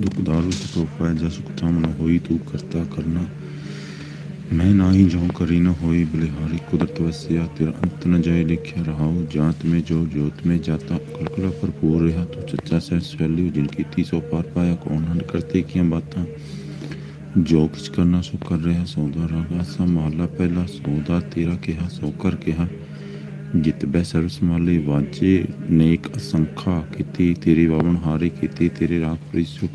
ਦੁਖ ਦਾਰੂ ਸੁਖ ਪਾਇ ਜਾ ਸੁਖ ਥਾਮ ਨ ਹੋਈ ਤੂੰ ਕਰਤਾ ਕਰਨਾ। ਮੈਂ ਨਾਹੀ ਜੋ ਕਰੀ ਨ ਹੋਈ ਬਲਿਹਾਰੀ, ਕੁਦਰਤ ਵਸਿਆ ਤੇਰਾ ਅੰਤ ਨ ਜਾਏ ਲਿਖਿਆ ਰਹਾਉ। ਜਾਤ ਮੇ ਜੋ, ਜੋਤ ਮੇ ਜਾਤਾ, ਕਲਕਲਾ ਭਰਪੂਰ ਰਿਹਾ। ਤੂੰ ਸੱਚਾ ਸਹਿ ਸਵੈਲਿਓ ਜਿਨ ਕੀਤੀ, ਸੋ ਪਾਰ ਪਾਇਆ ਕੌਣ? ਹਨ ਕਰਤੇ ਕੀਆਂ ਬਾਤਾਂ? ਜੋ ਕਿਛ ਕਰਨਾ ਸੋ ਕਰ ਰਿਹਾ ਸੌਦਾ ਰਾਗਾ ਸੰਭਾਲਾ ਪਹਿਲਾ ਸੌਦਾ ਤੇਰਾ ਕਿਹਾ, ਸੋ ਕਰ ਕਿਹਾ। ਜਿਤ ਬੈ ਸਰਬ ਸੰਭਾਲੇ ਵਾਜੇ ਨੇਕ ਅਸੰਖਾ ਕੀਤੀ, ਤੇਰੀ ਬਾਵਨ ਹਾਰੇ ਕੀਤੀ, ਤੇਰੇ ਰਾਗ ਪ੍ਰੀਸੋ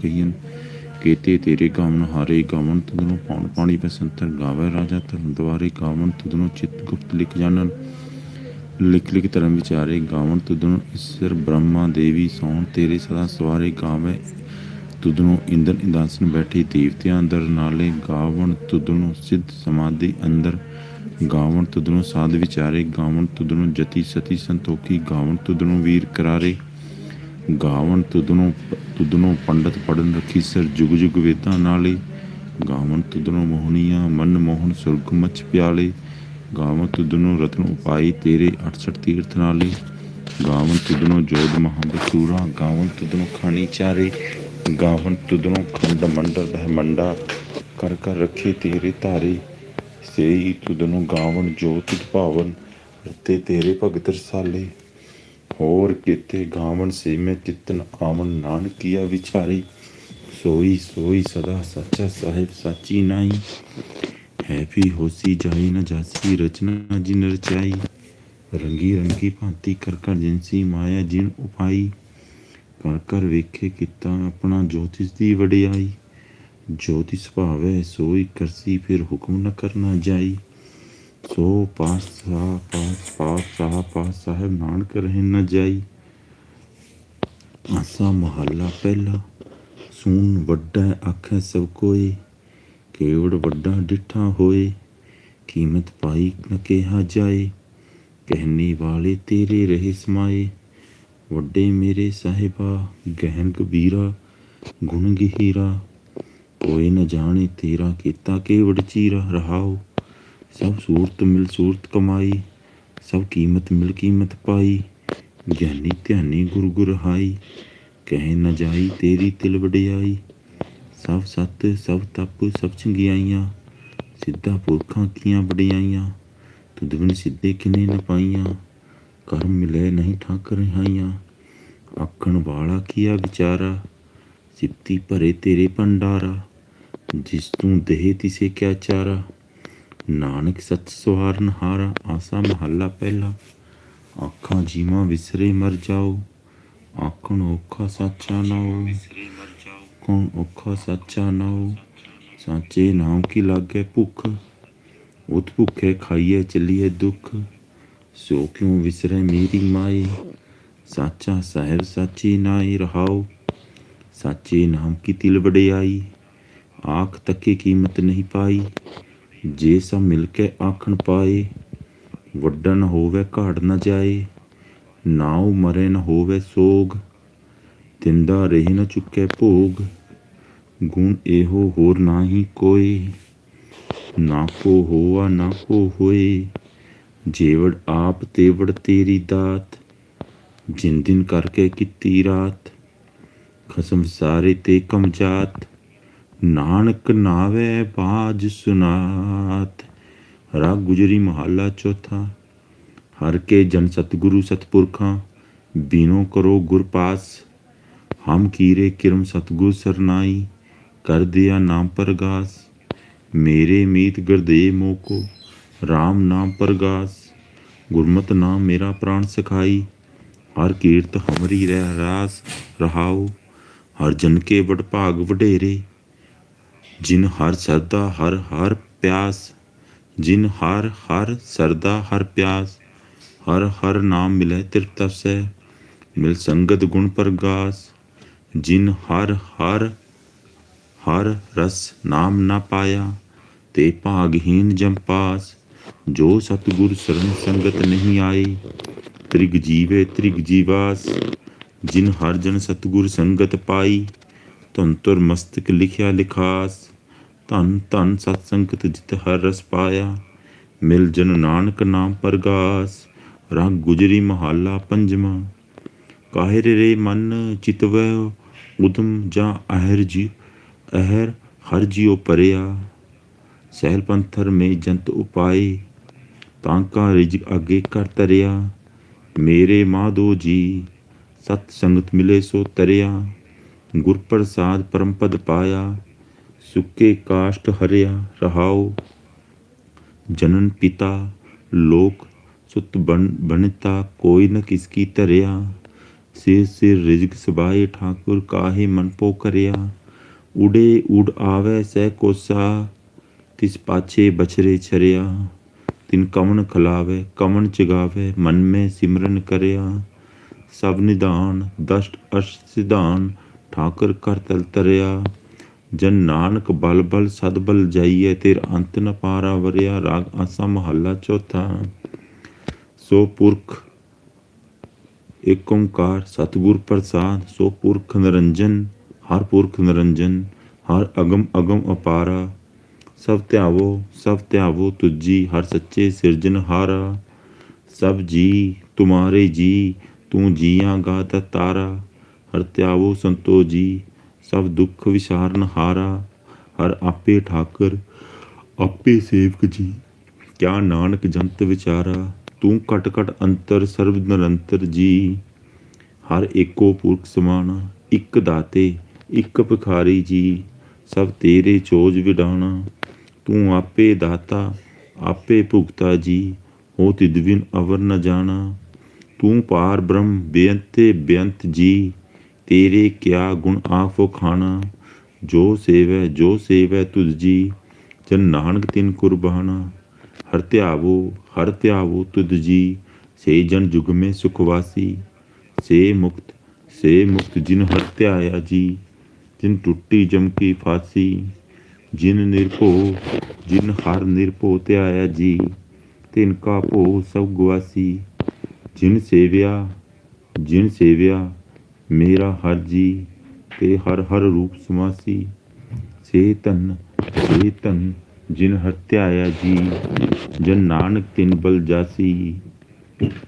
ਕੀਤੇ, ਤੇਰੇ ਗਾਵਨ ਹਾਰੇ ਗਾਵਨ ਤੁਧਨੋਂ ਪੌਣ ਪਾਣੀ ਬਸੰਤਰ ਗਾਵੇ ਰਾਜਾ ਧਰਮ ਦੁਆਰੇ ਗਾਵਨ ਤੁਧਨੋਂ ਚਿਤ ਗੁਪਤ ਲਿਖ ਜਾਣਨ। ਲਿਖ ਲਿਖ ਧਰਮ ਵਿਚਾਰੇ ਗਾਵਨ ਤੁਧਨੋਂ ਈਸ਼ਰ ਬ੍ਰਹਮਾ ਦੇਵੀ ਸੌਣ, ਤੇਰੇ ਸਦਾ ਸਵਾਰੇ ਗਾਵੇ ਤੁਧਨੋਂ ਇੰਦਰ ਇੰਦਾਸਨ ਬੈਠੀ ਦੇਵਤਿਆਂ ਅੰਦਰ ਨਾਲੇ ਗਾਵਣ ਤੁਧਨੋਂ ਸਿੱਧ ਸਮਾਧੀ ਅੰਦਰ ਗਾਵਣ ਤੁਧਨੋਂ ਸਾਧ ਵਿਚਾਰੇ, ਗਾਵਣ ਤੁਧਨੋਂ ਜਤੀ ਸਤੀ ਸੰਤੋਖੀ, ਗਾਵਣ ਤੁਧਨੋਂ ਵੀਰ ਕਰਾਰੇ। ਗਾਵਣ ਤੁਧਨੋਂ ਤੁਧਨੋਂ ਪੰਡਤ ਪੜਨ ਰੱਖੀ ਸਰ ਜੁਗ ਜੁਗ ਵੇਦਾਂ ਨਾਲੇ। ਗਾਵਣ ਤੁਧਨੋਂ ਮੋਹਣੀਆਂ ਮਨ ਮੋਹਨ ਸੁਰਗ ਮਚ ਪਿਆਲੇ। ਗਾਵਣ ਤੁਧਨੋਂ ਰਤਨ ਉਪਾਈ ਤੇਰੇ 68 ਤੀਰਥ ਨਾਲੇ। ਗਾਵਣ ਤੁਧਨੋਂ ਜੋਧ ਮਹਾਬਸੂਰਾ ਗਾਵਣ ਤੁਧਨੋਂ ਖਾਣੀ ਚਾਰੇ। ਗਾਵਣ ਤੁਧਨੋਂ ਖੰਡ ਮੰਡਲ, ਬਹਿ ਮੰਡਾ, ਕਰ ਕਰ ਰੱਖੇ ਤੇਰੇ ਧਾਰੇ। ਸੇਈ ਤੁਧਨੋਂ ਗਾਵਣ, ਜੋਤਿ ਤੁਧ ਭਾਵਨ, ਰਤੇ ਤੇਰੇ ਭਗਤ ਰਸਾਲੇ। ਹੋਰ ਕਿਤੇ ਗਾਵਣ ਸੇ ਮੈਂ ਚਿਤਨ ਆਵਣ, ਨਾਨਕੀਆ ਵਿਚਾਰੇ। ਸੋਈ ਸੋਈ ਸਦਾ ਸੱਚਾ ਸਾਹਿਬ ਸਾਚੀ ਨਾਈ। ਹੈ ਵੀ ਹੋਸੀ ਜਾਈ ਨਾ ਜਾਸੀ, ਰਚਨਾ ਜਿਨ ਰਚਾਈ। ਰੰਗੀ ਰੰਗੀ ਭਾਂਤੀ ਕਰ ਕਰ ਜਿਨਸੀ ਮਾਇਆ ਜਿਨ ਉਪਾਈ। ਕਰ ਕਰ ਵੇਖੇ ਕੀਤਾ ਆਪਣਾ ਜੋਤਿਸ ਦੀ ਵਡਿਆਈ। ਜੋਤਿਸ ਭਾਵੈ ਸੋਈ ਕਰਸੀ ਫਿਰ ਹੁਕਮ ਨ ਕਰਨਾ ਜਾਈ। ਸੋ ਪਾਸ ਸਾ ਪਾਸ ਪਾਸ ਸਾ ਪਾਸ ਸਾਹਿਬ ਨਾਨਕ ਰਹਿ ਨ ਜਾਈ। ਆਸਾ ਮਹੱਲਾ ਪਹਿਲਾ, ਸੂਨ ਵੱਡਾ ਆਖੈ ਸਭ ਕੋਏ, ਕੇਵੜ ਵੱਡਾ ਡਿਠਾ ਹੋਏ, ਕੀਮਤ ਪਾਈ ਨ ਕਿਹਾ ਜਾਏ। ਕਹਿਨੀ ਵਾਲੇ ਤੇਰੇ ਰਹੇ ਸਮਾਏ, ਵੱਡੇ ਮੇਰੇ ਸਾਹਿਬਾ ਗਹਿਨ ਕਬੀਰਾ ਗੁਣ ਗਹੀਰਾ। ਕੋਈ ਨ ਜਾਣੇ ਤੇਰਾ ਕੀਤਾ ਕੇਵੜ ਚੀਰਾ ਰਹਾਓ। ਸਭ ਸੂਰਤ ਮਿਲ ਸੂਰਤ ਕਮਾਈ, ਸਭ ਕੀਮਤ ਮਿਲ ਕੀਮਤ ਪਾਈ। ਗਿਆਨੀ ਧਿਆਨੀ ਗੁਰ ਗੁਰ ਹਾਈ ਕਹਿ ਨ ਜਾਈ ਤੇਰੀ ਤਿਲ ਵਡਿਆਈ। ਸਭ ਸਤ, ਸਭ ਤਪ, ਸਭ ਚੰਗਿਆਈਆਂ, ਸਿੱਧਾ ਪੁਰਖਾਂ ਕੀਆਂ ਵਡਿਆਈਆਂ। ਤੁਧ ਬਿਨ ਸਿੱਧੇ ਕਿਨੇ ਨ ਪਾਈਆਂ, ਕਰਮ ਮਿਲੇ ਨਹੀਂ ਠਾਕ ਰਹਾਈਆਂ। ਆਖਣ ਵਾਲਾ ਕੀਆ ਵਿਚਾਰਾ, ਸਿੱਤੀ ਭਰੇ ਤੇਰੇ ਭੰਡਾਰਾ। ਜਿਸ ਤੂੰ ਦੇਹ ਤਿਸੇ ਕਿਆ ਚਾਰਾ? ਨਾਨਕ ਸਤ ਸਵਾਰਨ ਹਾਰਾ, ਆਸਾ ਮਹੱਲਾ ਪਹਿਲਾ। ਆਖਾਂ ਜੀਵਾਂ ਵਿਸਰੇ ਮਰ ਜਾਓ, ਆਖਣ ਔਖਾ ਸਾਚਾ ਨਾਉ ਕੌਣ ਔਖਾ ਸਾਚਾ ਨਾਉ ਸਾਚੇ ਨਾਮ ਕੀ ਲਾਗੇ ਭੁੱਖ? ਉਤ ਭੁੱਖੇ ਖਾਈਏ, ਚੱਲੀਏ ਦੁੱਖ। ਸੋ ਕਿਉ ਵਿਸਰੇ ਮੇਰੀ ਮਾਈ? ਸਾਚਾ ਸਾਹਿਬ ਸਾਚੀ ਨਾਈ ਰਹਾਓ। ਸਾਚੇ ਨਾਮ ਕੀ ਤਿਲ ਵਡਿਆਈ? ਆਖ ਤੱਕੇ ਕੀਮਤ ਨਹੀਂ ਪਾਈ। ਜੇ ਸਭ ਮਿਲ ਕੇ ਆਖਣ ਪਾਏ ਵੱਡਾ ਹੋਵੇ ਘਾੜ ਨਾ ਜਾਏ, ਨਾਉ ਮਰੇ ਨ ਹੋਵੇ ਸੋਗ, ਤਿੰਦਾ ਰਹਿ ਨ ਚੁੱਕੇ ਭੋਗ, ਗੁਣ ਇਹੋ ਹੋਰ ਨਾਹੀ ਕੋਈ ਨਾ ਕੋ ਹੋਆ ਨਾ ਕੋ ਹੋਏ, ਜੇਵੜ ਆਪ ਤੇਵੜ ਤੇਰੀ ਦਾਤ, ਜਿਨ ਦਿਨ ਕਰਕੇ ਕੀਤੀ ਰਾਤ, ਖਸਮ ਸਾਰੇ ਤੇ ਕਮਜਾਤ ਨਾਨਕ ਨਾਵੇ ਬਾਜ ਸੁਨਾਤ ਰਾਗ ਗੁਜਰੀ ਮਹੱਲਾ ਚੌਥਾ। ਹਰ ਕੇ ਜਨ ਸਤਿਗੁਰੂ ਸਤਪੁਰਖਾਂ, ਬੀਨੋ ਕਰੋ ਗੁਰ ਪਾਸ। ਹਮ ਕੀਰੇ ਕਿਰਮ ਸਤਗੁਰ ਸਰਨਾਈ, ਕਰ ਦਿਆ ਨਾਮ ਪਰਗਾਸ। ਮੇਰੇ ਮੀਤ ਗਰਦੇ ਮੋਕੋ RAM ਨਾਮ ਪਰਗਾਸ। ਗੁਰਮਤਿ ਨਾਮ ਮੇਰਾ ਪ੍ਰਾਣ ਸਖਾਈ, ਹਰ ਕੀਰਤ ਹਮਰੀ ਰਹਿ ਰਾਸ ਰਹਾਉ ਹਰ ਜਨ ਕੇ ਵਡ ਭਾਗ ਵਡੇਰੇ ਜਿਨ ਹਰ ਸਰਦਾ ਹਰ ਹਰ ਪਿਆਸ, ਜਿਨ ਹਰ ਹਰ ਸਰਦਾ ਹਰ ਪਿਆਸ, ਹਰ ਹਰ ਨਾਮ ਮਿਲੇ ਤ੍ਰਿਪਤ ਸੈ ਮਿਲ ਸੰਗਤ ਗੁਣ ਪ੍ਰਗਾਸ, ਜਿਨ ਹਰ ਹਰ ਹਰ ਰਸ ਨਾਮ ਨਾ ਪਾਇਆ, ਤੇ ਭਾਗਹੀਨ ਜੰਪਾਸ ਜੋ ਸਤਿਗੁਰ ਸਰਨ ਸੰਗਤ ਨਹੀਂ ਆਈ, ਤ੍ਰਿਗ ਜੀਵੇ ਤ੍ਰਿਗ ਜੀਵਾਸ, ਜਿਨ ਹਰ ਜਨ ਸਤਿਗੁਰ ਸੰਗਤ ਪਾਈ, ਧਨ ਤੁਰ ਮਸਤਕ ਲਿਖਿਆ ਲਿਖਾਸ ਧਨ ਧਨ ਸਤ ਸੰਗਤ ਜਿਤ ਹਰ ਰਸ ਪਾਇਆ, ਮਿਲ ਜਨ ਨਾਨਕ ਨਾਮ ਪਰਗਾਸ, ਰੰਗ ਗੁਜਰੀ ਮਹੱਲਾ ਪੰਜਵਾਂ। ਕਾਹਿਰ ਰੇ ਮਨ ਚਿਤਵੈ ਉਦਮ ਜਾਂ ਅਹਿਰ ਜੀ, ਅਹਿਰ ਹਰ ਜਿਉ ਪਰਿਆ ਸਹਿਲ ਪੰਥਰ ਮੇ ਜੰਤ ਉਪਾਏ ਤਾਂ ਕਾ ਰਿਜ ਅੱਗੇ ਕਰ ਤਰਿਆ ਮੇਰੇ ਮਾਧੋ ਜੀ ਸਤ ਸੰਗਤ ਮਿਲੇ ਸੋ ਤਰਿਆ। ਗੁਰ ਪ੍ਰਸਾਦ ਪਰਮ ਪਦ ਪਾਇਆ। ਸੁੱਕੇ ਕਾਸ਼ਟ ਹਰਿਆ ਰਹਾਉ, ਜਨਨ ਪਿਤਾ ਲੋਕ ਸੁਤ ਬਣ, ਬਣਤਾ ਕੋਈ ਨ ਕਿਸਕੀ ਧਰਿਆ, ਸਿਰ ਸਿਰ ਰਿਜਕ ਸਬਾਏ ਠਾਕੁਰ ਕਾਹੇ ਮਨ ਪੋ ਕਰਿਆ, ਉਡੇ ਉਡ ਆਵੇ ਸਹਿ ਕੋਸਾ, ਤਿਸ ਪਾਛੇ ਬਛਰੇ ਛਰਿਆ, ਤਿਨ ਕਮਨ ਖਲਾਵੇ, ਕਮਨ ਚਗਾਵੇ, ਮਨ ਮੇ ਸਿਮਰਨ ਕਰਿਆ, ਸਭ ਨਿਧਾਨ, ਦਸ਼ਟ ਅਸ਼ ਸਿਧਾਨ, ਠਾਕਰ ਕਰ ਤਲ ਤਰਿਆ। ਜਨ ਨਾਨਕ ਬਲ ਬਲ ਸਦ ਬਲ ਜਾਈਏ ਤੇਰ ਅੰਤ ਨ ਪਾਰਾ ਵਰਿਆ ਰਾਗ ਆਸਾ ਮਹੱਲਾ ਚੌਥਾ। ਸੋ ਪੁਰਖ ਏਕ ਓੰਕਾਰ ਸਤਿਗੁਰ ਪ੍ਰਸਾਦ, ਸੋ ਪੁਰਖ ਨਿਰੰਜਨ, ਹਰ ਪੁਰਖ ਨਿਰੰਜਨ, ਹਰ ਅਗਮ ਅਗਮ ਅਪਾਰਾ। ਸਭ ਧਿਆਵੋ ਸਭ ਧਿਆਵੋ ਤੁਜੀ, ਹਰ ਸੱਚੇ ਸਿਰਜਨਹਾਰਾ ਸਭ ਜੀ, ਤੁਮਾਰੇ ਜੀ, ਤੂੰ ਜੀਆਂ ਗਾਤ ਤਾਰਾ। ਹਰ ਧਿਆਵੋ ਸੰਤੋ ਜੀ ਸਭ ਦੁੱਖ ਵਿਸਾਰਨ ਹਾਰਾ, ਹਰ ਆਪੇ ਠਾਕਰ, ਆਪੇ ਸੇਵਕ ਜੀ। ਕਿਆ ਨਾਨਕ ਜੰਤ ਵਿਚਾਰਾ, ਤੂੰ ਕਟ ਕਟ ਅੰਤਰ ਸਰਬ ਨਿਰੰਤਰ ਜੀ। ਹਰ ਏਕੋ ਪੁਰਖ ਸਮਾਨਾ ਇੱਕ ਦਾਤੇ, ਇੱਕ ਭਿਖਾਰੀ ਜੀ। ਸਭ ਤੇਰੇ ਚੋਜ ਵਿਡਾਣਾ, ਤੂੰ ਆਪੇ ਦਾਤਾ, ਆਪੇ ਭੁਗਤਾ ਜੀ। ਹੋ ਤਿਦਵਿਨ ਅਵਰ ਨ ਜਾਣਾ, ਤੂੰ ਪਾਰ ਬ੍ਰਹਮ ਬੇਅੰਤੇ ਬੇਅੰਤ ਜੀ। ਤੇਰੇ ਕਿਆ ਗੁਣ ਆਫੋ ਖਾਣਾ? ਜੋ ਸੇਵੈ ਜੋ ਸੇਵੈ ਤੁਧ ਜੀ ਜਨ ਨਾਨਕ ਤਿਨ ਕੁਰਬਾਨਾ। ਹਰ ਧਿਆਵੋ ਹਰ ਧਿਆਵੋ ਤੁਧ ਜੀ ਸੇ ਜਨ ਜੁਗ ਮੇ ਸੁਖ ਸੇ ਮੁਕਤ ਸੇ ਮੁਕਤ ਜਿਨ ਹਰ ਧਿਆਇਆ ਜੀ, ਜਿਨ ਟੁੱਟੀ ਜਮ ਕੀ ਫਾਸੀ। ਜਿਨ ਨਿਰਭਉ ਜਿਨ ਹਰ ਨਿਰਭਉ ਧਿਆਇਆ ਜੀ, ਤਿਨ ਕਾ ਭੋ ਸਭ ਗੁਆਸੀ। ਜਿਨ ਸੇਵਿਆ ਜਿਨ ਸੇਵਿਆ ਮੇਰਾ ਹਰ ਜੀ ਤੇ ਹਰ ਹਰ ਰੂਪ ਸਮਾਸੀ। ਸੇ ਤਨ ਸੇ ਤਨ ਜਿਨ ਹਤਿਆਇਆ ਜੀ, ਜਨ ਨਾਨਕ ਤਿਨ ਬਲ ਜਾਸੀ।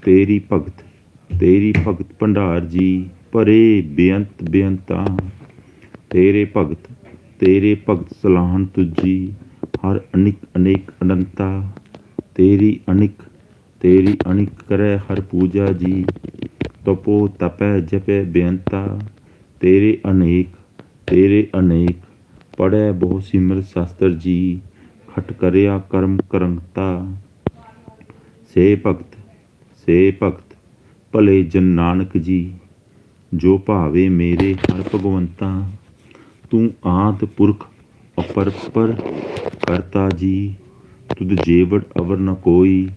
ਤੇਰੀ ਭਗਤ ਤੇਰੀ ਭਗਤ ਭੰਡਾਰ ਜੀ ਪਰੇ ਬੇਅੰਤ ਬੇਅੰਤਾ। ਤੇਰੇ ਭਗਤ ਤੇਰੇ ਭਗਤ ਸਲਾਹਨ ਤੁਜੀ ਹਰ ਅਨਿਕ ਅਨੇਕ ਅਨੰਤਾ। ਤੇਰੀ ਅਨਿਕ ਤੇਰੀ ਅਨਿਕ ਕਰੈ ਹਰ ਪੂਜਾ ਜੀ। ਤਪੋ ਤਪੈ ਜਪੈ ਬੇਅੰਤਾ, ਤੇਰੇ ਅਨੇਕ ਤੇਰੇ ਅਨੇਕ ਪੜੈ ਬਹੁ ਸਿਮਰ ਸ਼ਾਸਤਰ ਜੀ, ਖਟ ਕਰਿਆ ਕਰਮ ਕਰੰਗਤਾ ਸੇ ਭਗਤ ਸੇ ਭਗਤ, ਭਲੇ ਜਨ ਨਾਨਕ ਜੀ, ਜੋ ਭਾਵੇ ਮੇਰੇ ਹਰ ਭਗਵੰਤਾ, ਤੂੰ ਆਤ ਪੁਰਖ ਅਪਰਪਰ ਕਰਤਾ ਜੀ, ਤੁਧ ਜੇਵੜ ਅਵਰ ਨ ਕੋਈ,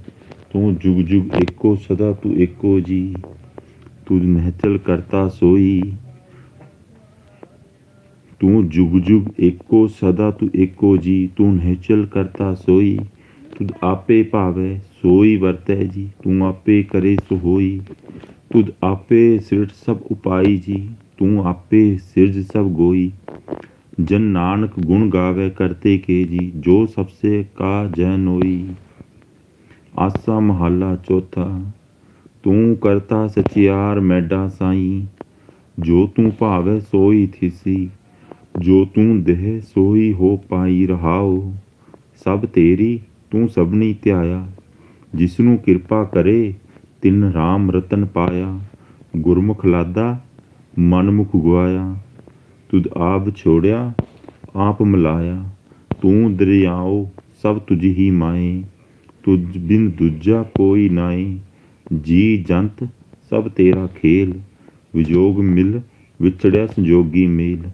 ਤੂੰ ਜੁਗ ਜੁਗ ਏਕੋ ਸਦਾ ਤੂੰ ਏਕੋ ਜੀ। ਤੂੰ ਮਹਿਤਲ ਕਰਤਾ ਸੋਈ। ਤੂੰ ਜੁਗ ਜੁਗ ਏਕੋ, ਸਦਾ ਤੂੰ ਏਕੋ ਜੀ। ਤੂੰ ਨਿਹਚਲ ਕਰਤਾ ਸੋਈ। ਤੁਧ ਆਪੇ ਭਾਵੇ, ਸੋਈ ਵਰਤੈ ਜੀ। ਤੂੰ ਆਪੇ ਕਰੇ ਸੋ ਹੋਈ ਤੁਧ ਆਪੇ ਸਿਰਟ ਸਭ ਉਪਾਈ ਜੀ। ਤੂੰ ਆਪੇ ਸਿਰਜ ਸਭ ਗੋਈ। ਜਨ ਨਾਨਕ ਗੁਣ ਗਾਵੇ ਕਰਤੇ ਕੇ ਜੀ। ਜੋ ਸਭ ਸੇ ਕਾ ਜਨ ਹੋਈ ਆਸਾ ਮਹੱਲਾ ਚੌਥਾ। ਤੂੰ ਕਰਤਾ ਸਚਿਆਰ ਮੈਡਾ ਸਾਈ। ਜੋ ਤੂੰ ਭਾਵੇ ਸੋਈ ਥਿਸੀ, ਜੋ ਤੂੰ ਦੇਹ ਸੋਈ ਹੋ ਪਾਈ ਰਹਾਉ, ਸਭ ਤੇਰੀ ਤੂੰ ਸਭਨੀ ਧਿਆਇਆ। ਜਿਸਨੂੰ ਕਿਰਪਾ ਕਰੇ, ਤਿਨ ਰਾਮ ਰਤਨ ਪਾਇਆ। ਗੁਰਮੁਖ ਲਾਦਾ, ਮਨਮੁਖ ਗਵਾਇਆ ਤੁਧ ਆਪ ਛੋੜਿਆ, ਆਪ ਮਿਲਾਇਆ। ਤੂੰ ਦਰਿਆਓ ਸਭ ਤੁਝ ਹੀ ਮਾਏ। ਤੁਝ ਬਿਨ ਦੂਜਾ ਕੋਈ ਨਾਏ। ਜੀ ਜੰਤ, ਸਭ ਤੇਰਾ ਖੇਲ, ਵਿਜੋਗ ਮਿਲ, ਵਿਛੜਿਆ ਸੰਜੋਗੀ ਮੇਲ।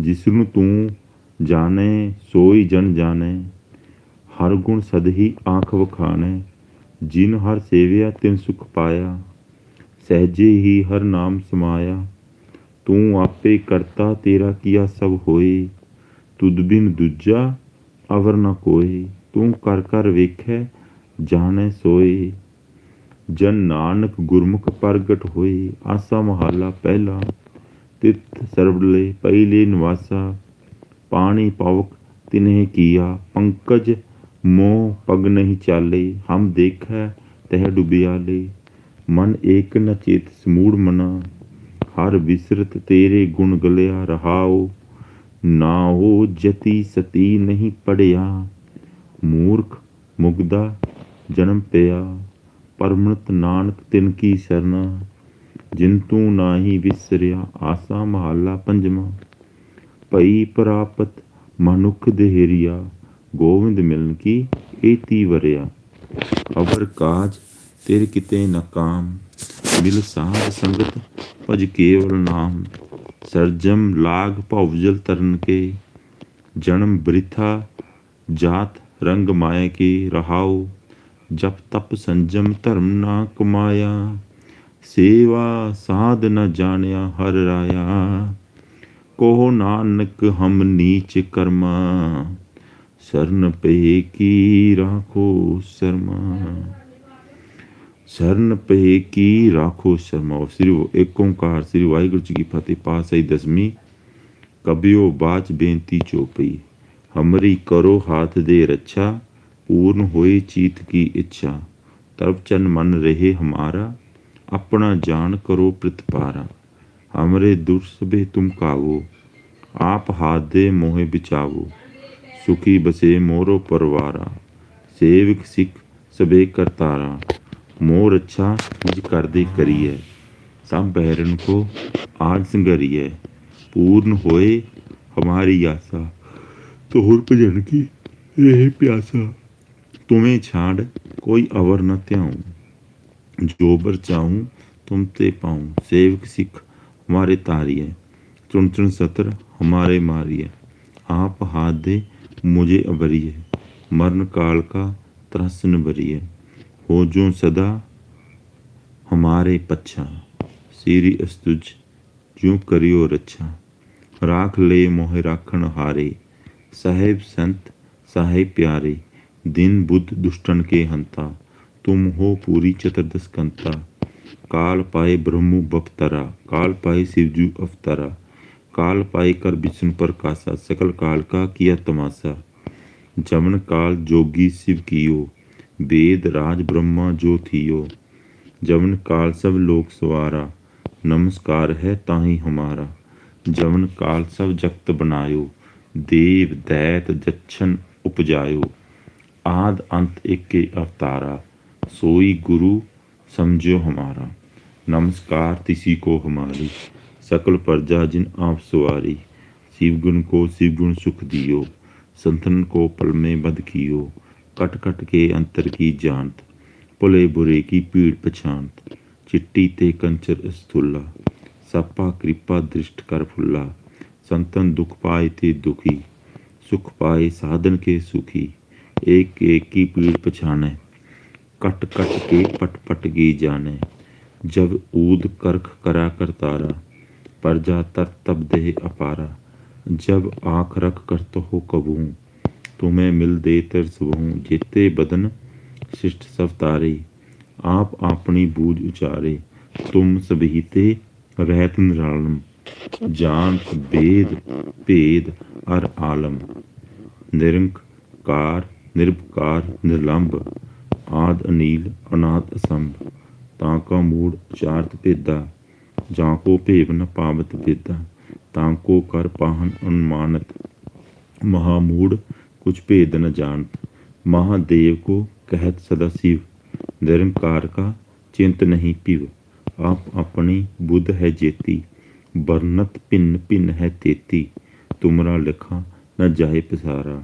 ਜਿਸ ਨੂੰ ਤੂੰ ਜਾਣੇ, ਸੋਈ ਜਨ ਜਾਣੇ। ਹਰ ਗੁਣ ਸਦ ਹੀ ਆਂਖ ਵਖਾਣੇ। ਜਿਨ ਹਰ ਸੇਵਿਆ, ਤਿਨ ਸੁਖ ਪਾਇਆ। ਸਹਜੇ ਹੀ ਹਰ ਨਾਮ ਸਮਾਇਆ। ਤੂੰ ਆਪੇ ਕਰਤਾ, ਤੇਰਾ ਕੀਆ ਸਭ ਹੋਏ। ਤੁਧ ਬਿਨ ਦੂਜਾ ਅਵਰ ਨ ਕੋਏ। ਤੂੰ ਕਰ ਕਰ ਵੇਖੈ, ਜਾਣੈ ਸੋਏ। ਜਨ ਨਾਨਕ ਗੁਰਮੁਖ ਪ੍ਰਗਟ ਹੋਏ, ਆਸਾ ਮਹੱਲਾ ਪਹਿਲਾ। ਤਿਤ ਸਰਬਲੇ ਪਹਿਲੇ ਨਿਵਾਸਾ, ਪਾਣੀ ਪਵਕ ਤਿਨਹਿ ਕੀਆ, ਪੰਕਜ ਮੋਹ ਪਗ ਨਹੀਂ ਚਾਲੇ, ਹਮ ਦੇਖੈ ਤਹ ਡੁਬਿਆਲੇ ਮਨ ਏਕ ਨ ਚੇਤ ਸਮੂੜ ਮਨਾ, ਹਰ ਵਿਸਰਤ ਤੇਰੇ ਗੁਣ ਗਲਿਆ ਰਹਾਓ ਨਾ ਉਹ ਜਤੀ ਸਤੀ ਨਹੀਂ ਪੜਿਆ, ਮੂਰਖ ਮੁਗਦਾ ਜਨਮ ਪਿਆ। ਪਰਮਨਤ ਨਾਨਕ, ਤਿਨ ਕੀ ਸਰਨਾ, ਜਿਨ ਤੂੰ ਨਾਹੀ ਵਿਸਰਿਆ, ਆਸਾ ਮਹੱਲਾ ਪੰਜਵਾਂ। ਭਈ ਪ੍ਰਾਪਤ ਮਨੁੱਖ ਦੇਹਰੀਆ, ਗੋਵਿੰਦ ਮਿਲਨ ਕੀ ਏਤੀ ਵਰਿਆ। ਅਵਰ ਕਾਜ ਤੇਰੇ ਕਿਤੇ ਨਕਾਮ ਮਿਲ ਸਾਧ ਸੰਗਤ ਭਜ ਕੇਵਲ ਨਾਮ। ਸਰਜਮ ਲਾਗ ਭਉਜਲ ਤਰਨ ਕੇ, ਜਨਮ ਬ੍ਰਿਥਾ ਜਾਤ ਰੰਗ ਮਾਇਆ ਕੀ ਰਹਾਉ। ਜਪ ਤਪ ਸੰਜਮ ਧਰਮ ਨਾ ਕਮਾਇਆ, ਸੇਵਾ ਸਾਧ ਨ ਜਾਣਿਆ ਹਰ ਰਾਇਆ। ਕੋ ਨਾਨਕ ਹਮ ਨੀਚ ਕਰਮਾ, ਸਰਨ ਪਏ ਕੀ ਰਾਖੋ ਸਰਮਾ। ਸਰਨ ਪਏ ਕੀ ਰਾਖੋ ਸਰਮਾ। ਸ੍ਰੀ ਏਕ ਓੰਕਾਰ, ਸ੍ਰੀ ਵਾਹਿਗੁਰੂ ਜੀ ਕੀ ਫਤਿਹ ਪਾਸਈ ਦਸਵੀਂ, ਕਬਿਓ ਬਾਚ ਬੇਨਤੀ ਚੋਪਈ ਹਮਰੀ ਕਰੋ ਹਾਥ ਦੇ ਰੱਛਾ ਪੂਰਨ ਹੋਏ ਚੀਤ ਕੀ ਇੱਛਾ ਤਰਪ ਚਨ ਮਨ ਰਹੇ ਹਮਾਰਾ, ਆਪਣਾ ਜਾਣ ਕਰੋ ਪ੍ਰਤਪਾਰਾ ਹਮਰੇ ਦੁਰਸਬੇ ਤੁਮ ਕਾਵੋ, ਆਪ ਹਾਥ ਦੇ ਮੋਹਿ ਬਿਚਾਵੋ ਸੁਖੀ ਬਸੇ ਮੋਰੋ ਪਰਵਾਰਾ, ਸੇਵਕ ਸਿੱਖ ਸਬੇ ਕਰਤਾਰਾ ਮੋਰ ਅੱਛਾ ਨਿਜ ਕਰਦੇ ਕਰੀਐ, ਸਭ ਬਹਿਰਨ ਕੋ ਆਜ ਸੰਗਰੀਐ ਪੂਰਨ ਹੋਏ ਹਮਾਰੀ ਆਸਾ, ਤੋਰ ਭਜਨ ਕੀ ਰਹੇ ਪਿਆਸਾ। तुम्हें छाड़ कोई अवर न त्याऊँ। जोबर चाहूँ तुम ते पाऊँ। सेवक सिख, हमारे तारिये। चुन चुन सत्र, हमारे मारिय। आप हाथ दे, मुझे अबरिये मरण काल का त्रसन भरिए हो जो सदा हमारे पच्छा। सीरी अस्तुज जो करियो रच्छा। राख ले मोहे राखण हारे। साहेब संत, साहेब प्यारे। दिन बुद्ध दुष्टन के हंता तुम हो पूरी चतुर्दश कंता काल पाए ब्रह्मु बपतरा काल पाए शिवजू अवतरा काल पाए कर विष्णु प्रकाशा सकल काल का किया तमाशा जमन काल जोगी शिव कियो वेद राज ब्रह्मा जो थियो जमन काल सब लोक सवारा नमस्कार है ताही हमारा जमन काल सब जगत बनायो देव दैत जच्छन उपजायो आद अंत एक के अवतारा, सोई गुरु समझो हमारा। नमस्कार तिसी को हमारी, सकल प्रजा जिन आप सवारी। शिव गुण को शिव गुण सुख दियो, संतन को पल में बद कियो। कट कट के अंतर की जानत भुले बुरे की पीड़ पछांत। चिट्टी ते कंचर अस्तुल्ला सपा कृपा दृष्ट कर फुल्ला संतन दुख पाए ते दुखी, सुख पाए साधन के सुखी। ਏਕ ਏਕ ਕੀ ਪੀੜ ਪਛਾਨੈ कट कट के पट पट गी जाने जब ऊद करख करा करतारा प्रजा तर तब देह अपारा जब आंख रख कर तो हो कबू तुम्हें मिल दे तर सुबहू जेते बदन शिष्ट सब तारे आप अपनी बूझ उचारे तुम सबहीते रहत निरालम जानत वेद भेद अर आलम ਨਿਰੰਕਾਰ ਨਿਰਭਕਾਰ ਨਿਰਲੰਭ ਆਦ ਅਨੀਲ ਅਨਾਦ ਅਸੰਭ ਤਾਂ ਕਾ ਮੂੜ ਚਾਰਤ ਭੇਦਾ ਜਾਂ ਕੋ ਭੇਵ ਨ ਪਾਵਤ ਭੇਦਾ ਤਾਂ ਕੋ ਕਰ ਪਾਹਨ ਅਨੁਮਾਨਤ महामूढ़ कुछ भेद न जानत महादेव को कहत सदा शिव निरंकार का चिंत नहीं पिव आप अपनी बुद्ध है जेती बरनत भिन्न भिन्न है तेती तुमरा लिखा न जाए पसारा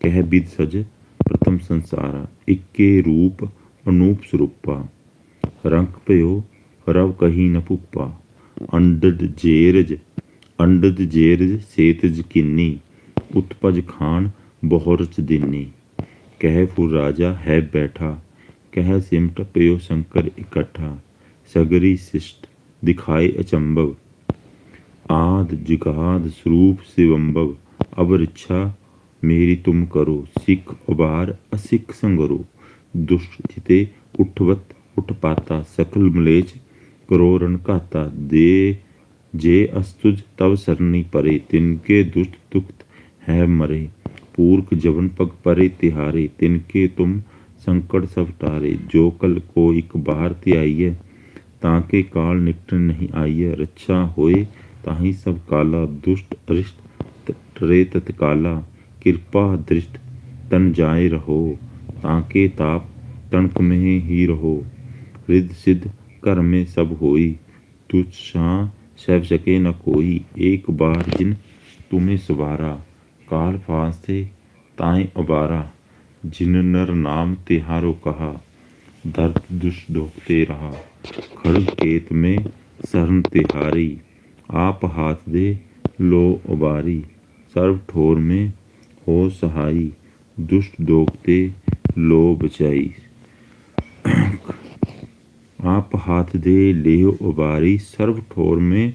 कह बिद सज ਪ੍ਰਥਮ ਸੰਸਾਰਾ, ਇੱਕੇ ਰੂਪ ਅਨੂਪ ਸਰੂਪਾ। ਰੰਗ ਭਇਓ, ਰਵ ਕਹੀ ਨ ਭੁੱਪਾ। ਅੰਡਦ ਜੇਰਜ ਅੰਡਦ ਜੇਰਜ ਸੇਤਜ ਕਿੰਨੀ, ਉਤਪਜ ਖਾਨ ਬਹੁਰਚ ਦਿਨੀ। ਕਹਿ ਫੁਰ ਰਾਜਾ, ਹੈ ਬੈਠਾ। ਕਹਿ ਸਿਮਟ ਪਿਓ ਸ਼ੰਕਰ ਇਕੱਠਾ। ਸਗਰੀ ਸਿਸ਼ਟ, ਦਿਖਾਏ ਅਚੰਭਵ। ਆਦ ਜੁਗਾਦ ਸਰੂਪ ਸਿਵੰਭਵ। ਅਵਰਛਾ ਮੇਰੀ ਤੁਮ ਕਰੋ, ਸਿੱਖ ਉਬਾਰ ਅਸਿੱਖ ਸੰਗਰੋ। ਦੁਸ਼ਟ ਥਿਤੇ ਉਠਵਤ ਉਠਪਾਤਾ, ਸਕਲ ਮਲੇਚ ਕਰੋ ਰਣ ਘਾਤਾ। ਦੇ ਜੇ ਅਸਤੁਜ ਤਵ ਸਰਨੀ ਪਰੇ ਤਿਨਕੇ ਦੁਸ਼ਟ ਦੁਖਤ ਹੈ ਮਰੇ। ਪੂਰਖ ਜਵਨ ਪਗ ਪਰੇ ਤਿਹਾਰੇ ਤਿਨਕੇ ਤੁਮ ਸੰਕਟ ਸਭ ਟਾਰੇ। ਜੋ ਕਲ ਕੋ ਇਕ ਬਾਹਰ ਤੇ ਆਈਏ ਤਾਂ ਕਿ ਕਾਲ ਨਿਕਟ ਨਹੀਂ ਆਈਏ ਰੱਛਾ ਹੋਏ, ਤਾਂ ਹੀ ਸਭ ਕਾਲਾ, ਦੁਸ਼ਟ ਅਰਿਸ਼ਟ ਟਰੇ ਤਤਕਾਲਾ। कृपा दृष्ट तन जाए रहो ताके ताप तनक में ही रहो रिद सिद्ध कर में सब होई तुझसा सह सके न कोई एक बार जिन तुम्हें सवारा काल फांसे ताए उबारा जिन नर नाम तिहारो कहा दर्द दुष्ट ढोकते रहा खड़ केत में शरण तिहारी आप हाथ दे लो उबारी सर्व ठोर में हो सहाई दुष्ट दोगते लो बचाई आप हाथ दे लियो उबारी सर्व ठोर में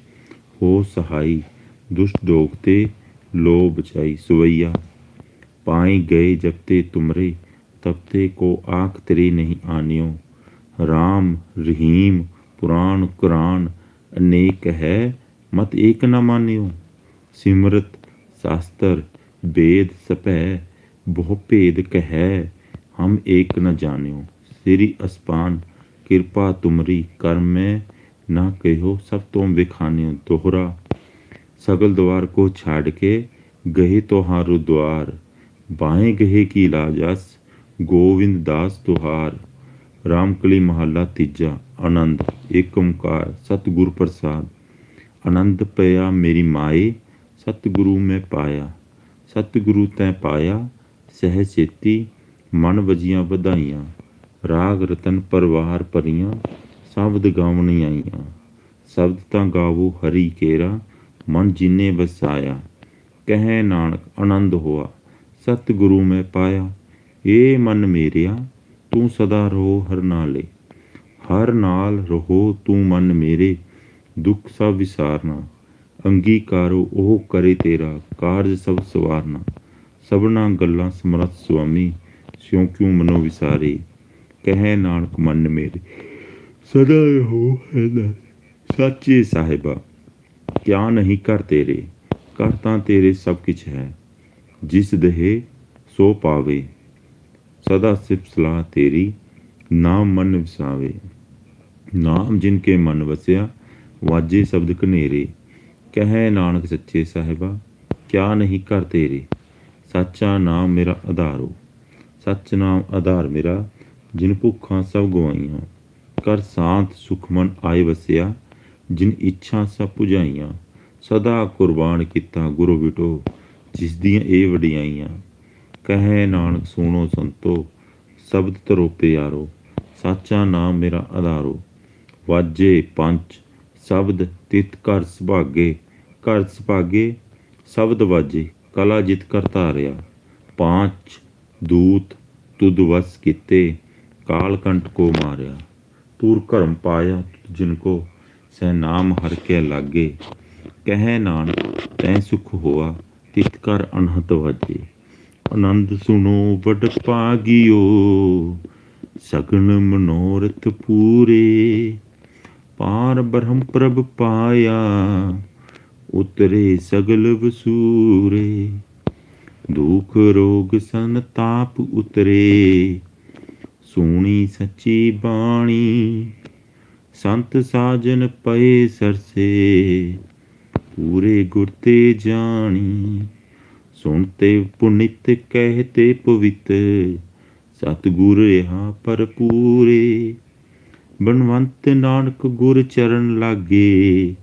हो सहाई दुष्ट डोकते लो बचाई सुवैया पाए गए जबते तुमरे तबते को आख तेरे नहीं आनियो राम रहीम पुराण कुरान अनेक है मत एक न मानियो सिमरत शास्त्र वेद सपै बहु भेद कहै हम एक न जानियो श्री अस्पान ਕਿਰਪਾ ਤੁਮਰੀ ਕਰ ਮੈਂ ਨਾ ਕਹਿਓ ਸਭ ਤੋਂ ਵਿਖਾਨਿਓ ਦੋਹਰਾ ਸਗਲ ਦਵਾਰ ਕੋ ਛਾੜ ਕੇ ਗਏ ਤੁਹਾਰੋ ਦਵਾਰ ਬਾਏ ਗਏ ਕੀ ਲਾਜਸ ਗੋਵਿੰਦ ਦਾਸ ਤੁਹਾਰ ਰਾਮਕਲੀ ਮਹੱਲਾ ਤੀਜਾ ਆਨੰਦ ਏਕ ਓੰਕਾਰ ਸਤਿਗੁਰ ਪ੍ਰਸਾਦ ਆਨੰਦ ਪਿਆ ਮੇਰੀ ਮਾਏ ਸਤਿਗੁਰੂ ਮੈਂ ਪਾਇਆ ਸਤਿਗੁਰੂ ਤੈ ਪਾਇਆ ਸਹਿ ਚੇਤੀ ਮਨ ਵਜੀਆਂ ਵਧਾਈਆਂ। ਰਾਗ ਰਤਨ ਪਰਵਾਰ ਪਰੀਆਂ ਸ਼ਬਦ ਗਾਵਣੀ ਆਈਆਂ। ਸ਼ਬਦ ਤਾਂ ਗਾਵੋ ਹਰੀ ਕੇਰਾ, ਮਨ ਜਿਨੇ ਵਸਾਇਆ। ਕਹੈ ਨਾਨਕ ਆਨੰਦ ਹੋਆ, ਸਤਿਗੁਰੂ ਮੈਂ ਪਾਇਆ। ਏ ਮਨ ਮੇਰਿਆ, ਤੂੰ ਸਦਾ ਰਹੋ ਹਰ ਨਾਲੇ। ਹਰ ਨਾਲ ਰਹੋ ਤੂੰ ਮਨ ਮੇਰੇ, ਦੁੱਖ ਸਭ ਵਿਸਾਰਨਾ। ਅੰਗੀਕਾਰੋ, ਉਹ ਕਰੇ ਤੇਰਾ ਕਾਰਜ ਸਭ ਸਵਾਰਨਾ। ਸਭਨਾ ਗੱਲਾਂ ਸਮਰੱਥ ਸੁਆਮੀ, ਸਿਉ ਕਿਉ ਮਨੋ ਵਿਸਾਰੇ? ਕਹੈ ਨਾਨਕ ਮਨ ਮੇਰੇ। ਸਦਾ ਰਹੋ ਹੈ ਸੱਚੇ ਸਾਹਿਬਾ, ਕਿਆ ਨਹੀਂ ਕਰ ਤੇਰੇ? ਕਰ ਤਾਂ ਤੇਰੇ ਸਭ ਕੁਛ ਹੈ। ਜਿਸ ਦਹੇ ਸੋ ਪਾਵੇ, ਸਦਾ ਸਿਫਤ ਸਲਾਹ ਤੇਰੀ, ਨਾਮ ਮਨ ਵਸਾਵੇ। ਨਾਮ ਜਿਨ ਕੇ ਮਨ ਵਸਿਆ, ਵਾਜੇ ਸ਼ਬਦ ਕਨੇਰੇ ਕਹੈ ਨਾਨਕ ਸੱਚੇ ਸਾਹਿਬਾ, ਕਿਆ ਨਹੀਂ ਕਰ ਤੇਰੇ? ਸੱਚਾ ਨਾਮ ਮੇਰਾ ਆਧਾਰੋ ਸੱਚ ਨਾਮ ਆਧਾਰ ਮੇਰਾ, ਜਿਨ ਭੁੱਖਾਂ ਸਭ ਗਵਾਈਆਂ। ਕਰ ਸਾਥ ਸੁਖਮਨ ਆਏ ਵਸਿਆ, ਜਿਨ ਇੱਛਾ ਸਭ ਪੁਜਾਈਆਂ। ਸਦਾ ਕੁਰਬਾਨ ਕੀਤਾ ਗੁਰੂ ਬਿਟੋ, ਜਿਸ ਦੀਆਂ ਇਹ ਵਡਿਆਈਆਂ। ਕਹੈ ਨਾਨਕ ਸੁਣੋ ਸੰਤੋ, ਸ਼ਬਦ ਤਰੋ ਪਿਆਰੋ ਸਾਚਾ ਨਾਮ ਮੇਰਾ ਆਧਾਰੋ ਵਾਜੇ ਪੰਜ ਸ਼ਬਦ ਤਿਤ ਘਰ ਸੁਭਾਗੇ ਘਰ ਸੁਭਾਗੇ ਸ਼ਬਦ ਵਾਜੇ, ਕਲਾ ਜਿਤ ਕਰ ਧਾਰਿਆ। ਪਾਂਚ ਦੂਤ ਤੁਧ ਵਸ ਕੀਤੇ, ਕਾਲ ਕੋ ਮਾਰਿਆ। ਤੂਰ ਕਰਮ ਪਾਇਆ ਤੁਧ ਜਿਨ ਕੋ, ਸਹਿ ਨਾਮ ਹਰ ਕੇ ਲਾਗੇ। ਕਹਿ ਨਾਨਕ, ਤੈ ਸੁਖ ਹੋਆ, ਤਿਤ ਕਰ ਅਨਹਤ ਵਾਜੇ। ਆਨੰਦ ਸੁਣੋ ਵਡ ਪਾਗਿਓ ਸਗਨ ਮਨੋਰਥ ਪੂਰੇ। ਪਾਰ ਬ੍ਰਹਮ ਪ੍ਰਭ ਪਾਇਆ, ਉਤਰੇ ਸਗਲ ਵਸੂਰੇ। ਦੁਖ ਰੋਗ ਸੰਤਾਪ ਉਤਰੇ, ਸੋਣੀ ਸੱਚੀ ਬਾਣੀ, ਸੰਤ ਸਾਜਨ ਪਏ ਸਰਸੇ। ਪੂਰੇ ਗੁਰ ਤੇ ਜਾਣੀ ਸੁਣਤੇ ਪੁਨਿਤ ਕਹਤੇ ਪਵਿੱਤ, ਸਤਿਗੁਰ ਰਹਾ ਪਰਪੂਰੇ ਬਨਵੰਤ ਨਾਨਕ ਗੁਰ ਚਰਨ ਲਾਗੇ,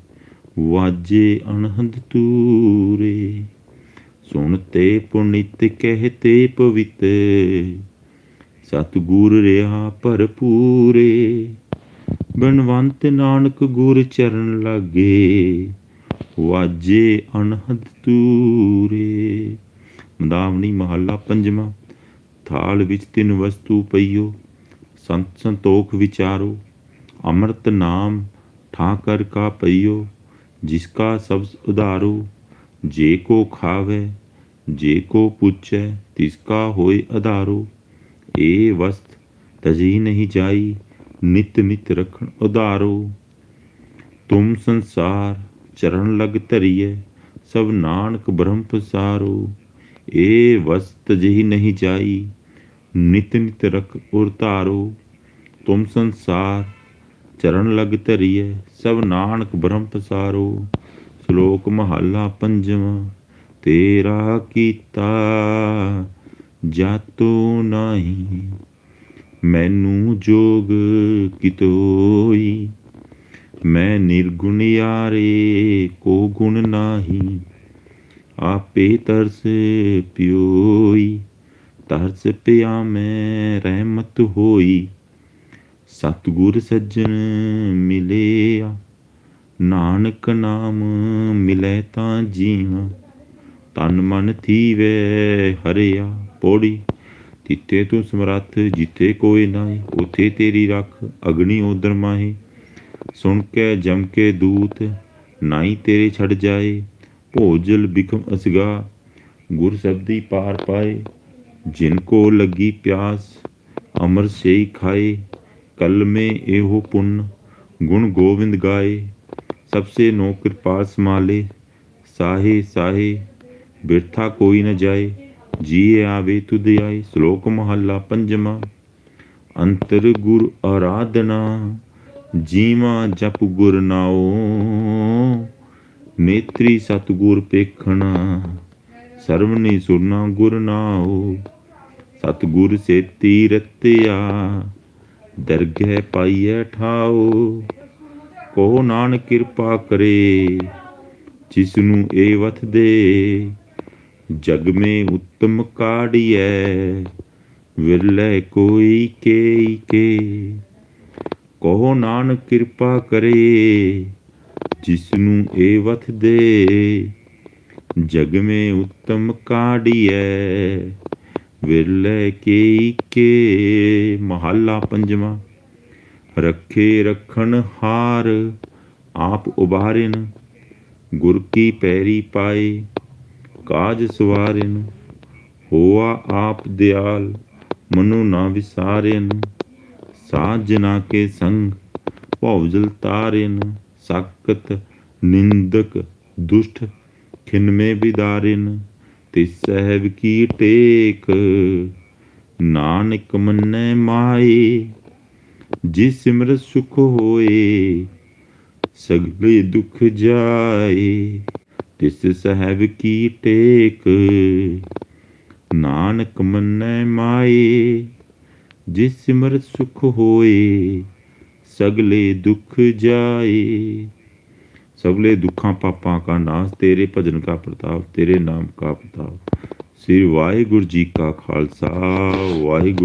ਵਾਜੇ ਅਨਹਦ ਤੂਰੇ। ਸੁਣਤੇ ਪੁਨਿਤ ਕਹਤੇ ਪਵਿੱਤ, ਸਤਿਗੁਰ ਰਹਾ ਭਰਪੂਰੇ। ਬਨਵੰਤ ਨਾਨਕ ਗੁਰ ਚਰਨ ਲਾਗੇ, ਵਾਜੇ ਅਨਹਦ ਤੂਰੇ। ਮਦਾਵਣੀ ਮਹੱਲਾ ਪੰਜਵਾਂ, ਥਾਲ ਵਿੱਚ ਤਿੰਨ ਵਸਤੂ ਪਈਓ, ਸੰਤ ਸੰਤੋਖ ਵਿਚਾਰੋ। ਅੰਮ੍ਰਿਤ ਨਾਮ ਠਾਕਰ ਕਾ ਪਈਓ, ਜਿਸ ਕਾ ਸਬਦ ਉਧਾਰੋ, ਜੇ ਕੋ ਖਾਵੇ, ਜੇ ਕੋ ਪੁੱਛੈ, ਤਿਸ ਕਾ ਹੋਏ ਆਧਾਰੋ ਏ ਵਸਤ ਤਜੀ ਨਹੀਂ ਜਾਈ, ਨਿਤ ਨਿਤ ਰਖਣ ਉਧਾਰੋ। ਤੁਮ ਸੰਸਾਰ ਚਰਨ ਲਗ ਧਰੀਏ ਸਭ ਨਾਨਕ ਬ੍ਰਹਮ ਪਸਾਰੋ। ਏ ਵਸਤ ਜਿਹੀ ਨਹੀਂ ਜਾਈ, ਨਿਤ ਨਿਤ ਰਖ ਉਰ ਤੁਮ ਸੰਸਾਰ ਚਰਨ ਲਗ ਧਰੀਏ ਸਭ ਨਾਨਕ ਬ੍ਰਹਮ ਪਸਾਰੋ। ਸ਼ਲੋਕ ਮਹੱਲਾ ਪੰਜਵਾਂ, ਤੇਰਾ ਕੀਤਾ ਜਾਤੋ ਨਹੀਂ, ਮੈਨੂੰ ਜੋਗ ਕਿਤੋਈ। ਮੈਂ ਨਿਰਗੁਣ ਯਾਰੇ, ਕੋ ਗੁਣ ਨਾਹੀ, ਆਪੇ ਤਰਸ ਪਿਓਈ। ਤਰਸ ਪਿਆ ਮੈਂ ਰਹਿਮਤ ਹੋਈ। ਸਤਿਗੁਰ ਸੱਜਣ ਮਿਲਿਆ, ਨਾਨਕ ਨਾਮ ਮਿਲੇ ਤਾਂ ਜੀਵਾਂ। ਤਨ ਮਨ ਥੀਵੇ ਹਰਿਆ ਪੋੜੀ ਤਿੱਤੇ ਤੂੰ ਸਮਰੱਥ ਜਿੱਤੇ ਕੋਈ ਨਾਹੀ, ਉਥੇ ਤੇਰੀ ਰੱਖ ਅਗਨੀ ਉਦਰ ਮਾਹੀ। ਸੁਣ ਕੇ ਜਮ ਕੇ ਦੂਤ ਨਾਈ ਤੇਰੇ ਛੱਡ ਜਾਏ, ਭੋਜਲ ਬਿਕਮ ਅਸਗਾ, ਗੁਰ ਸਬਦੀ ਪਾਰ ਪਾਏ। ਜਿਨ ਕੋ ਲੱਗੀ ਪਿਆਸ, ਅਮਰ ਸੇਈ ਖਾਏ ਕਲ ਮੇ ਇਹੋ ਪੁੰਨ, ਗੁਣ ਗੋਬਿੰਦ ਗਾਏ ਸਭ ਸੇ ਨੋ ਕਿਰਪਾ ਸਮਾਲੇ ਸਾਹੇ ਸਾਹੇ, ਬਿਰਥਾ ਕੋਈ ਨ ਜਾਏ, ਜੀਏ ਆਵੇ ਤੁਧ ਆਏ, ਸ਼ਲੋਕ ਮਹੱਲਾ ਪੰਜਵਾਂ। ਅੰਤਰ ਗੁਰ ਆਰਾਧਨਾ, ਜੀਵਾ ਜਪ ਗੁਰ ਨਾਉ, ਨੇਤਰੀ ਸਤਗੁਰ ਪੇਖਣਾ, ਸਰਵਨੀ ਸੁਨਾ ਗੁਰ ਨਾਉ, ਸਤਗੁਰ ਸੇਤੀ ਰਤਿਆ। ਦਰਗਹਿ ਪਾਈਐ ਠਾਉ ਕੋ ਨਾਨਕ ਕਿਰਪਾ ਕਰੇ ਜਿਸ ਨੂੰ ਏ ਵਥ ਦੇ, ਜਗ ਮੇ ਉੱਤਮ ਕਾੜੀਐ, ਵਿਰਲੇ ਕੋਈ ਕੇ ਕੇ। ਕਹੋ ਨਾਨਕ ਕਿਰਪਾ ਕਰੇ ਜਿਸ ਨੂੰ ਏ ਵਥ ਦੇ, ਜਗ ਮੇ ਉੱਤਮ ਕਾੜੀਐ ਵਿਰਲੇ ਕੇ ਮਹੱਲਾ ਪੰਜਵਾਂ। ਰੱਖੇ ਰੱਖਣ ਹਾਰ ਆਪ ਉਬਾਰਿਨ ਗੁਰ ਕੀ ਪੈਰੀ ਪਾਏ ਕਾਜ ਸਵਾਰਿਨ, ਹੋਆ ਆਪ ਦਿਆਲ ਮਨੁ ਨਾ ਵਿਸਾਰਿਨ ਸਾਜਨਾ ਕੇ ਸੰਗ ਭਉਜਲ ਤਾਰਿਨ ਸਾਕਤ ਨਿੰਦਕ ਦੁਸ਼ਟ ਖਿਨਮੇ ਵਿਦਾਰਿਨ। ਤਿਸ ਸਹਿਬ ਕੀ ਟੇਕ? ਨਾਨਕ ਮੰਨੈ ਮਾਏ, ਜਿਸ ਸਿਮਰਤ ਸੁਖ ਹੋਏ, ਸਗਲੇ ਦੁਖ ਜਾਏ। ਤਿਸ ਸਹਿਬ ਕੀ ਟੇਕ? ਨਾਨਕ ਮੰਨੈ ਮਾਏ, ਜਿਸ ਸਿਮਰਤ ਸੁਖ ਹੋਏ, ਸਗਲੇ ਦੁਖ ਜਾਏ। ਸਗਲੇ ਦੁੱਖਾਂ ਪਾਪਾਂ ਕਾ ਨਾਸ, ਤੇਰੇ ਭਜਨ ਕਾ ਪ੍ਰਤਾਪ, ਤੇਰੇ ਨਾਮ ਕਾ ਪ੍ਰਤਾਪ। ਸ੍ਰੀ ਵਾਹਿਗੁਰੂ ਜੀ ਕਾ ਖਾਲਸਾ, ਵਾਹਿਗੁਰੂ